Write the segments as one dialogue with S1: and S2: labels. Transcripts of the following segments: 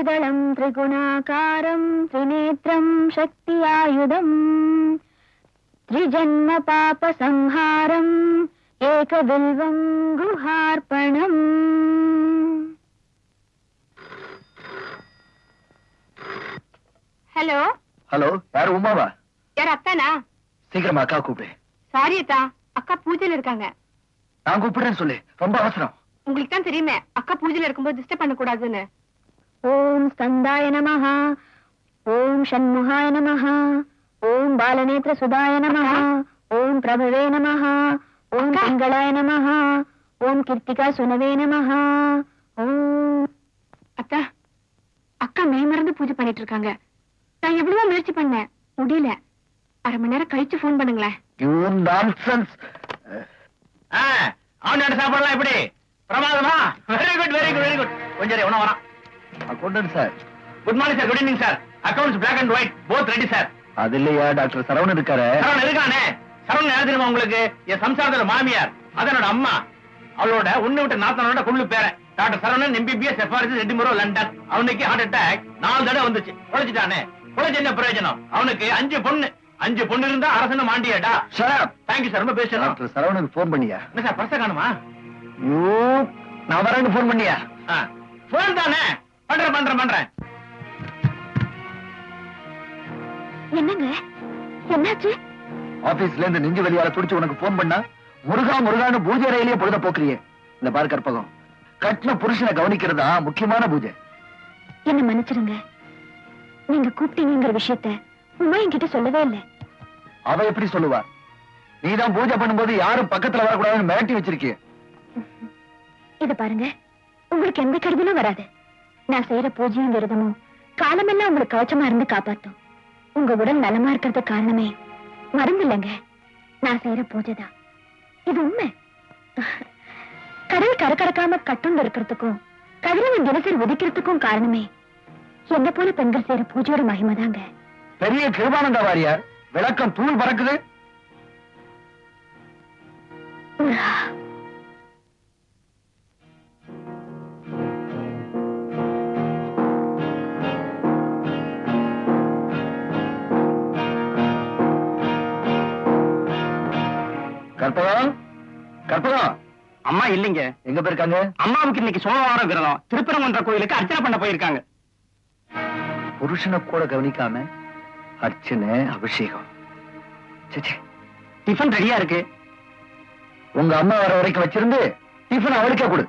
S1: त्रिदलं त्रिगुणाकारं त्रिनेत्रं शक्त्यायुधम् त्रिजन्मपापसंहारम् एकबिल्वं गुहार्पणम् hello
S2: hello யாரு உமாவா
S1: யார் அத்தானா
S2: சீக்கிரமா அக்கா கூப்பிடு
S1: சாரி அத்தா அக்கா பூஜையில இருக்காங்க
S2: நான் கூப்பிடுறேன்னு சொல்லு ரொம்ப அவசரம்
S1: உங்களுக்கு தான் தெரியுமே அக்கா பூஜையில இருக்கும்போது டிஸ்டர்ப் பண்ண கூடாதுன்னு ஓம் ஸ்கந்தாய நமஹ ஓம் ஷண்முகாய நமஹ ஓம் பாலநேத்திர சுதாய நமஹ ஓம் பிரபவே நமஹ ஓம் திங்களாய நமஹ ஓம் கிருத்திகா சுனவே நமஹ ஓம் அத்தா அக்கா மெய் மறந்து பூஜை பண்ணிட்டு இருக்காங்க நான் எவ்வளவோ முயற்சி பண்ணேன் முடியல அரை மணி நேரம் கழிச்சு ஃபோன் பண்ணுங்களேன்
S2: யூ நான்சென்ஸ்
S3: அவனோட சாப்பாடுலாம் எப்படி பிரமாதமா very good very good very good கொஞ்சம் எவனோ வரான்
S2: accountant sir
S3: good morning sir good evening sir accounts black and white both ready sir
S2: அது இல்லையா டாக்டர் சரவணன் இருக்காரு?
S3: சரவணன் இருக்கானே? சரவணன் யார் தெரியுமா உங்களுக்கு? என் சம்சாரத்தோட மாமியார். அதனோட அம்மா. அவளோட ஒண்ணு விட்ட நாத்தனோட குள்ளு பேர. டாக்டர் சரவணன் எம்பிபிஎஸ் எஃப்ஆர்சி ரெட்டிமுரோ லண்டன் அவனுக்கு ஹார்ட் அட்டாக் நாலு தடவை வந்துச்சு. பொழைச்சிட்டானே பொழைச்சு என்ன பிரயோஜனம்? அவனுக்கு அஞ்சு பொண்ணு. அஞ்சு பொண்ணு இருந்தா அரசன மாண்டியாடா.
S2: சார்
S3: தேங்க்யூ சார் ரொம்ப பேசணும்
S2: டாக்டர் சரவணனுக்கு ஃபோன் பண்ணியா?
S3: என்ன சார் பர்ச காணுமா?
S2: யூ நான் வரேன்னு ஃபோன் பண்ணியா?
S3: போன் தானே? பண்றேன் பண்றேன் பண்றேன்.
S1: என்னங்க? என்னாச்சு?
S2: ஆபீஸ்ல இருந்து நெஞ்சு வலியால துடிச்சு உனக்கு ஃபோன் பண்ணா முருகா முருகான்னு பூஜை அறையிலேயே பொழுத போக்குறியே. இந்த பாரு கற்பகம். கட்டின புருஷனை கவனிக்கிறதா முக்கியமான பூஜை.
S1: என்ன மன்னிச்சிருங்க நீங்க கூப்பிட்டீங்கிற விஷயத்த உமா என்கிட்ட சொல்லவே இல்லை.
S2: அவ எப்படி சொல்லுவா? நீதான் பூஜை பண்ணும்போது யாரும் பக்கத்துல வரக்கூடாதுன்னு மிரட்டி வச்சிருக்கிய.
S1: இத பாருங்க. உங்களுக்கு எந்த கருவிலும் வராது. நான் செய்யற பூஜையும் விரதமும் காலமெல்லாம் உங்களுக்கு கவச்சமா இருந்து காப்பாத்தும். உங்க உடல் நலமா இருக்கிறதுக்கு காரணமே மருந்து இல்லைங்க நான் செய்யற பூஜை தான் இது உண்மை. கடல் கரக்கடக்காம கட்டுண்டு இருக்கிறதுக்கும் கதிரவன் தினசரி உதிக்கிறதுக்கும் காரணமே என்ன போல பெண்கள் செய்யற பூஜையோட மகிமைதாங்க.
S2: பெரிய கிருபானந்த வாரியார் விளக்கம் தூள் பறக்குது. கற்பகம்
S3: அம்மா இல்லைங்க.
S2: எங்க போயிருக்காங்க?
S3: அம்மாவுக்கு இன்னைக்கு சோமவாரம் விரதம். திருப்பரங்குன்ற கோயிலுக்கு அர்ச்சனை பண்ண போயிருக்காங்க.
S2: புருஷனை கூட கவனிக்காம அர்ச்சனை அபிஷேகம்.
S3: டிஃபன் ரெடியா இருக்கு.
S2: உங்க அம்மா வர வரைக்கும் வச்சிருந்து டிஃபன் அவளுக்கே கொடு.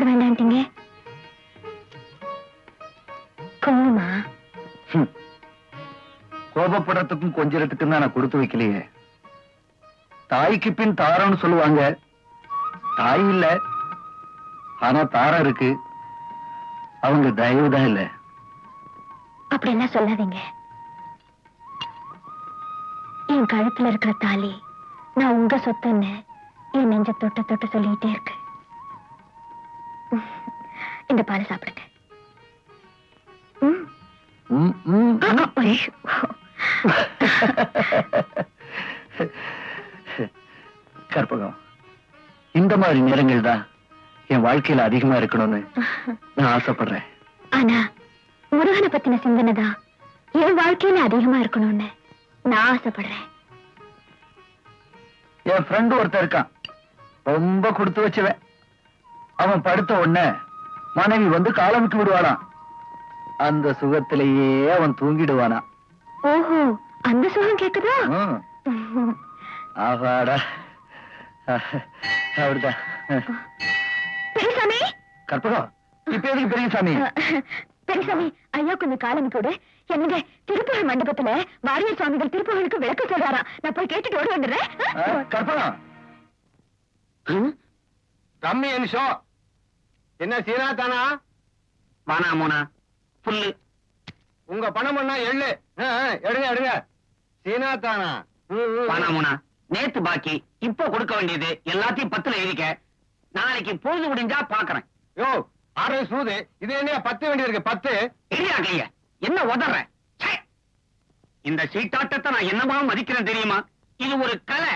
S1: சாப்பாடு வேண்டான்ட்டீங்க கோவமா.
S2: கோபப்படுறதுக்கும் கொஞ்சறதுக்கும் தான் நான் கொடுத்து வைக்கலையே. தாய்க்கு பின் தாரம்னு சொல்லுவாங்க. தாய் இல்ல. ஆனா தாரம் இருக்கு. அவங்க தயவுதான் இல்ல.
S1: அப்படி எல்லாம் சொல்லாதீங்க. என் கழுத்துல இருக்கிற தாலி நான் உங்க சொத்துன்னு என் நெஞ்ச தொட்டு தொட்டு சொல்லிட்டே இருக்கு. இந்த பாலை சாப்பிடுங்க.
S2: கற்பகம் இந்த மாதிரி நேரங்கள் தான் என் வாழ்க்கையில அதிகமா இருக்கணும்னு நான் ஆசைப்படுறேன்.
S1: ஆனா முருகனை பத்தின சிந்தனை தான் என் வாழ்க்கையில அதிகமா இருக்கணும்னு நான் ஆசைப்படுறேன்.
S2: என் ஃப்ரெண்டு ஒருத்தன் இருக்கான். ரொம்ப கொடுத்து வச்சவன். அவன் படுத்த உடனே மனைவி வந்து காலமிட்டு விடுவானாம் அந்த சுகத்திலேயே அவன் தூங்கிடுவானா.
S1: ஓஹோ அந்த சுகம் கேக்குதா?
S2: ஆகாடா அப்படிதான்.
S1: பெரியசாமி?
S2: கற்பகம் இப்ப எதுக்கு பெரியசாமி?
S1: பெரியசாமி ஐயா கொஞ்சம் காலம் கூட என்னங்க திருப்புகழ் மண்டபத்துல வாரியர் சுவாமிகள் திருப்புகழுக்கு விளக்கு சொல்றாராம். நான் போய் கேட்டுட்டு ஓடி வந்துடுறேன்.
S2: கற்பகம்
S3: ரம்மி நிமிஷம் என்ன சீனா தானா? வானா மோனா புல்லு. உங்க பணம் பண்ணா எள்ளு. எடுங்க எடுங்க. சீனா தானா? வானா மோனா நேத்து பாக்கி இப்போ கொடுக்க வேண்டியது எல்லாத்தையும் பத்துல எழுதிக்க
S4: நாளைக்கு பொழுது முடிஞ்சா பாக்குறேன்.
S5: யோ ஆறு சூது இது என்ன பத்து வேண்டி இருக்கு பத்து?
S4: இல்லையா கைய? என்ன உதற! இந்த சீட்டாட்டத்தை நான் என்னமா மதிக்கிறேன் தெரியுமா? இது ஒரு கலை.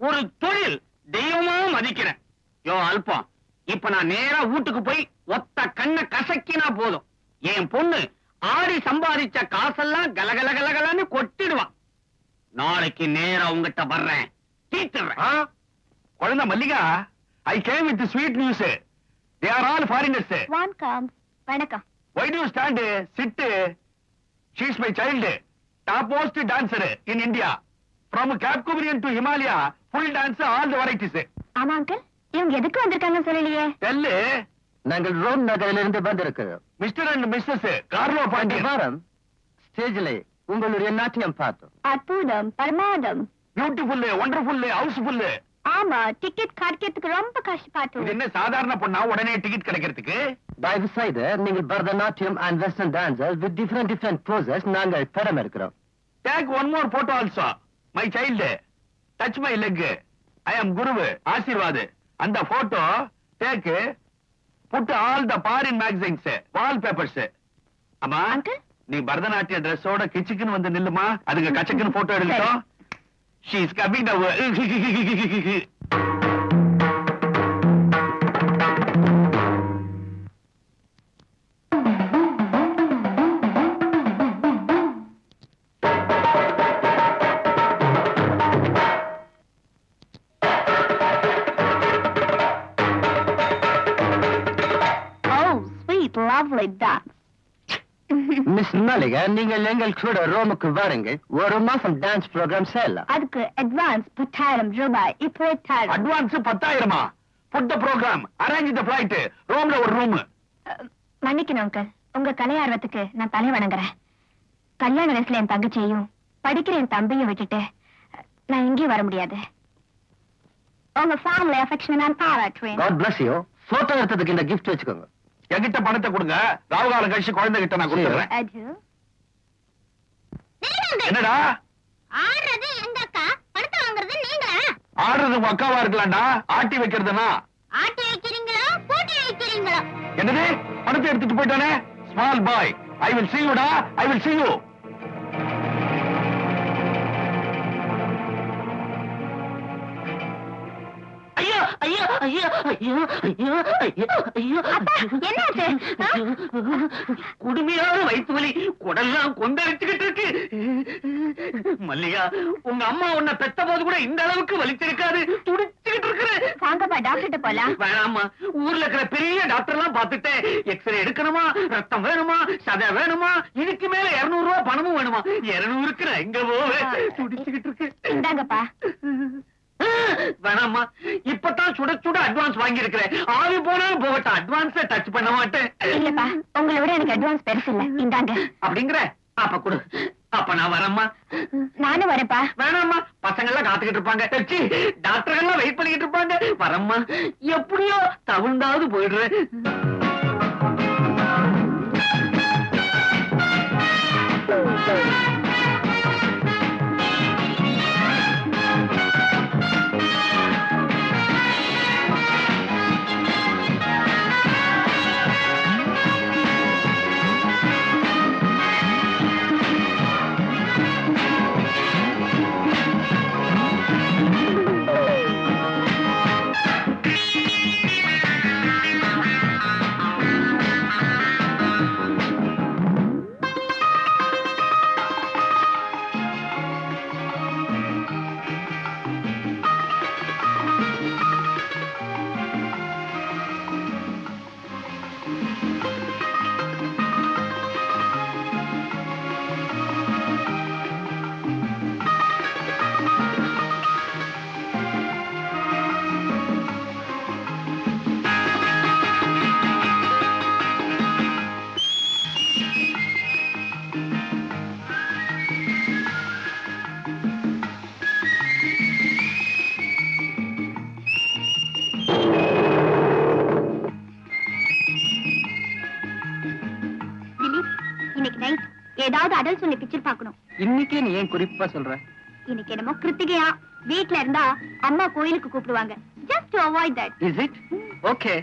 S4: ஒரு தொழில். தெய்வமா மதிக்கிறேன். யோ அல்பம். இப்ப நான் நேரா வீட்டுக்கு போய் ஒத்த கண்ணை கசக்கினா போதும் என் பொண்ணு ஆடி சம்பாதிச்ச காசெல்லாம் கலகல கலகலன்னு கொட்டிடுவான் நாளைக்கு நேரா உங்ககிட்ட வர்றேன் தீத்துறேன்
S5: குழந்தை Mallika I came with sweet news they are all foreigners
S6: வணக்கம் வணக்கம்
S5: you stand? Sit. She is my child. Top most dancer in India. From Capcominian to Himalaya, full dance, all the varieties.
S6: ஆமா uncle இவங்க எதுக்கு வந்திருக்காங்க சொல்லலையே.
S5: Tell
S4: நாங்கள் Rome நகரிலிருந்து வந்திருக்கிறோம்
S5: and Mrs. Carlo
S4: இந்த
S5: Pandian.
S4: வாரம் ஸ்டேஜில் உங்களுடைய நாட்டியம் பார்த்தோம்.
S6: அற்புதம் பரமாதம்.
S5: Beautiful, wonderful, houseful.
S6: ஆமா டிக்கெட் கிடைக்கிறதுக்கு ரொம்ப
S5: இது
S6: கஷ்டப்பட்டோம்
S5: என்ன சாதாரண பொண்ணா? உடனே டிக்கெட் கிடைக்கிறதுக்கு?
S4: தயவு செய்து நீங்கள் Bharatanatyam and western dancer with different different poses நாங்கள் படம் இருக்கிறோம்
S5: take one more photo also my child touch my leg I am குருவு ஆசீர்வாத். அந்த photo take put all the foreign magazines wall papers அம்மா? நீ பரதநாட்டிய ட்ரெஸ்ஸோட கிச்சுக்குன்னு வந்து நில்லுமா? அதுக்கு கச்சக்குன்னு போட்டோ எடுக்கட்டும்.
S6: She is coming oh
S4: miss Mallika நீங்கள் எங்கள் கூட ரோமுக்கு வாருங்கள். ஒரு மாசம் டான்ஸ் ப்ரோக்ராம் செய்யலாம்.
S6: அதுக்கு அட்வான்ஸ் பத்தாயிரம் ரூபாய். இப்போ
S5: advance பத்தாயிரமா? Put program arrange the flight ரூம்ல ஒரு ரூம்
S6: மன்னிக்கணும் அங்கிள் உங்க கலை ஆர்வத்துக்கு நான் தலை வணங்குறேன். கல்யாண வயசுல என் தங்கச்சியையும் படிக்கிற என் தம்பியும் விட்டுட்டு நான் எங்கேயும் வர முடியாது. உங்க ஃபேமிலி அஃபெக்ஷன் நான் பாராட்டுவேன்.
S4: காட் பிளஸ் யூ போட்டோ எடுத்ததுக்கு இந்த கிஃப்ட் வச்சுக்கோங்க.
S5: என்கிட்ட பணத்தை கொடுங்க. ராவுகாலம் கழிச்சு குழந்தை கிட்ட நான் கொடுத்துறேன். என்னடா?
S6: ஆடுறது எங்க அக்கா? பணத்தை வாங்குறது நீங்களா?
S5: ஆடுறது உங்க அக்காவா இருக்கலாம்டா. ஆட்டி வைக்கிறதுனா?
S6: ஆட்டி வைக்கிறீங்களோ போட்டி வைக்கிறீங்களோ?
S5: என்னது? பணத்தை எடுத்துட்டு போயிட்டானே? Small boy I will see you டா. I will see you.
S4: குடுமையான வயிற்று வலி குடல்லாம் கொந்தளிச்சுக்கிட்டு இருக்கு. மல்லிகா உங்க அம்மா உன்னை பெத்த போது கூட இந்த அளவுக்கு வலிச்சிருக்காது. துடிச்சுக்கிட்டு இருக்கிற.
S6: வாங்கப்பா டாக்டர்கிட்ட போலாம்.
S4: வேணாமா ஊர்ல இருக்கிற பெரிய டாக்டர் எல்லாம் பார்த்துட்டேன். எக்ஸ்ரே எடுக்கணுமா? ரத்தம் வேணுமா? சதை வேணுமா? இதுக்கு மேல இருநூறு ரூபாய் பணமும் வேணுமா? இருநூறுக்கு எங்க போவேன் துடிச்சுக்கிட்டு இருக்கு.
S6: இந்தாங்கப்பா.
S4: வேணாம்மா. இப்பதான் சுட சுட அட்வான்ஸ் வாங்கி இருக்கிறேன் ஆவி போனாலும் போகட்டும். அட்வான்ஸ டச் பண்ண மாட்டேன்.
S6: இல்லப்பா உங்களை விட எனக்கு அட்வான்ஸ் பெருசு இல்ல. இந்தாங்க.
S4: அப்படிங்கிற? அப்ப கொடு. அப்ப நான் வரேம்மா.
S6: நானும் வரேன்ப்பா.
S4: வேணாம்மா. பசங்க எல்லாம் காத்துக்கிட்டு இருப்பாங்க. டாக்டர் எல்லாம் வெயிட் பண்ணிக்கிட்டு இருப்பாங்க. வரம்மா. எப்படியோ தவிழ்ந்தாவது போயிடுறேன்.
S6: அடல் சொல்லி பிக்சர் பார்க்கணும்.
S4: இன்னைக்கே நீ ஏன் குறிப்பா சொல்ற?
S6: இன்னைக்கு என்னமோ கிருத்திகையா? வீட்ல இருந்தா அம்மா கோயிலுக்கு கூப்பிடுவாங்க.
S1: Just to avoid that.
S7: Is it
S1: okay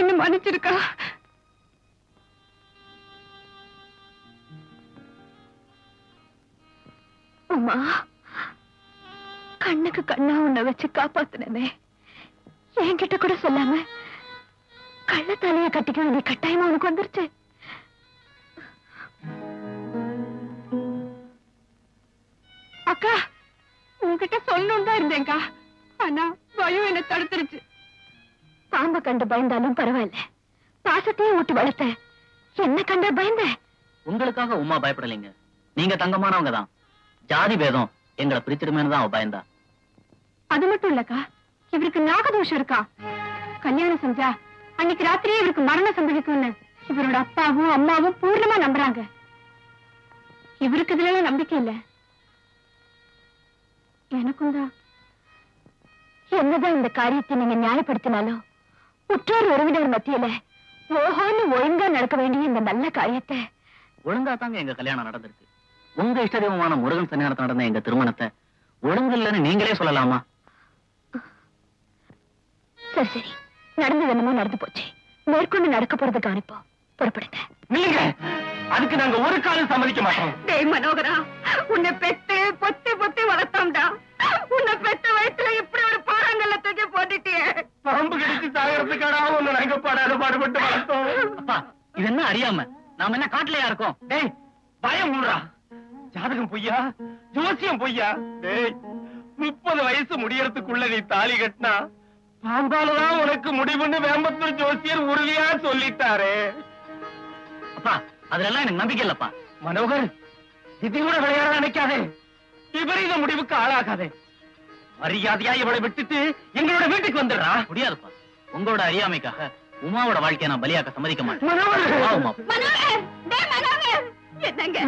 S1: என்ன மன்னிச்சிருக்கா. அம்மா. கண்ணுக்கு கண்ணா உன்னை வச்சு காப்பாத்தினமே என்கிட்ட கூட சொல்லாம கள்ள தலையை கட்டிக்க வேண்டிய கட்டாயமா உனக்கு வந்துருச்சு. அக்கா உன்கிட்ட சொல்லணும் தான் இருந்தேன்க்கா. ஆனா பயம் என்ன தடுத்துருச்சு. பாம்பை கண்டு பயந்தாலும் பரவாயில்ல. பாசத்தையும் ஊட்டி வளர்த்த. என்ன கண்ட பயந்த.
S8: உங்களுக்காக உமா பயப்படலைங்க. நீங்க தங்கமானவங்க தான். ஜாதி பேதம் எங்களை பிரிச்சிடுமேனு தான் அவ பயந்தா
S1: அது மட்டும் இல்லக்கா இவருக்கு நாகதோஷம் இருக்கா? கல்யாணம் செஞ்சா அன்னைக்கு ராத்திரியே இவருக்கு மரணம் சம்பவிக்கும்னு இவரோட அப்பாவும் அம்மாவும் பூர்ணமா நம்புறாங்க. இவருக்கு இதுல நம்பிக்கை இல்ல. எனக்கும் தான். என்னதான் இந்த காரியத்தை நீங்க நியாயப்படுத்தினாலும் உற்றோர் உறவினர் மத்தியில ஓஹோன்னு ஒழுங்கா நடக்க வேண்டிய இந்த நல்ல காரியத்தை
S8: ஒழுங்கா தாங்க எங்க கல்யாணம் நடந்திருக்கு. உங்க இஷ்ட தெய்வமான முருகன் சன்னியானத்துல நடந்த எங்க திருமணத்தை ஒழுங்கு இல்லைன்னு நீங்களே சொல்லலாமா?
S1: சரி சரி. நடந்தது என்னமோ நடந்து போச்சு. மேற்கொண்டு நடக்க போறது கவனிப்போம். புறப்படுங்க.
S9: நில்லுங்க அதுக்கு நாங்க ஒரு காலம் சம்மதிக்க மாட்டோம்.
S1: டேய் மனோகரா உன்னை பெத்து பொத்தி பொத்தி வளர்த்தோம்டா. உன்னை பெத்த வயசுல இப்படி ஒரு பாறாங்கல்ல தூக்கி போட்டுட்டியே.
S9: பாம்பு கடிச்சு சாகறதுக்காடா ஒண்ணு நாங்க படாத பாடுபட்டு வளர்த்தோம்.
S8: இது என்ன அறியாம? நாம என்ன காட்டுலயா இருக்கோம்?
S9: டேய் பயம் மூடுறா. ஜாதகம் பொய்யா? ஜோசியம் பொய்யா? டேய் முப்பது வயசு முடியறதுக்குள்ள நீ தாலி கட்டினா பாம்பாலதான் உனக்கு முடிவுன்னு வேம்பத்தூர் ஜோசியர் உறுதியா சொல்லிட்டாரே.
S8: அப்பா அதுல எல்லாம் எனக்கு நம்பிக்கை இல்லப்பா.
S9: மனோகர் இது கூட விளையாட நினைக்காதே. விபரீத முடிவுக்கு ஆளாகாதே. மரியாதையா இவளை விட்டுட்டு எங்களோட வீட்டுக்கு வந்துடுறா?
S8: முடியாதுப்பா. உங்களோட அறியாமைக்காக உமாவோட வாழ்க்கையை நான் பலியாக்க சம்மதிக்க மாட்டேன்.
S1: மனோகர்! என்னங்க?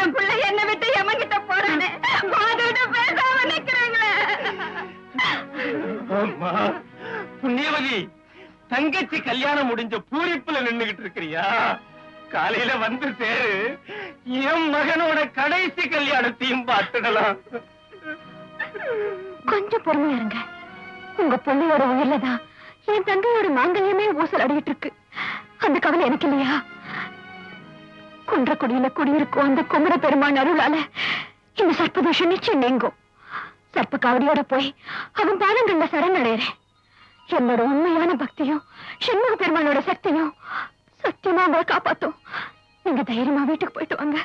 S1: என் பிள்ளை என்ன விட்டு எமங்கிட்ட போறானே? அதோட பேசாம நிக்கிறீங்களே.
S9: அம்மா, புண்ணியவதி தங்கச்சி கல்யாணம் முடிஞ்ச பூரிப்புல நின்னுகிட்டு இருக்கிறியா? காலையில வந்து சேரு என் மகனோட கடைசி கல்யாணத்தையும் பார்த்துடலாம்.
S1: கொஞ்சம் பொறுமையா இருங்க. உங்க பிள்ளையோட உயிர்லதான். என் தங்கையோட மாங்கல்யமே ஊசல் அடிக்கிட்டு இருக்கு. அந்த கவலை எனக்கு இல்லையா? குன்றக்குடியில குடியிருக்கும் அந்த குமர பெருமான் அருளால இந்த சர்ப்பதோஷம் நிச்சயம் நீங்கும். சர்ப்ப காவடியோட போய் அவன் பாதங்கள்ல சரணடைறேன் என்னோட உண்மையான பக்தியும் சண்முக பெருமானோட சக்தியும் சத்தியமா உங்களை காப்பாத்தும். நீங்க தைரியமா வீட்டுக்கு போயிட்டு வாங்க.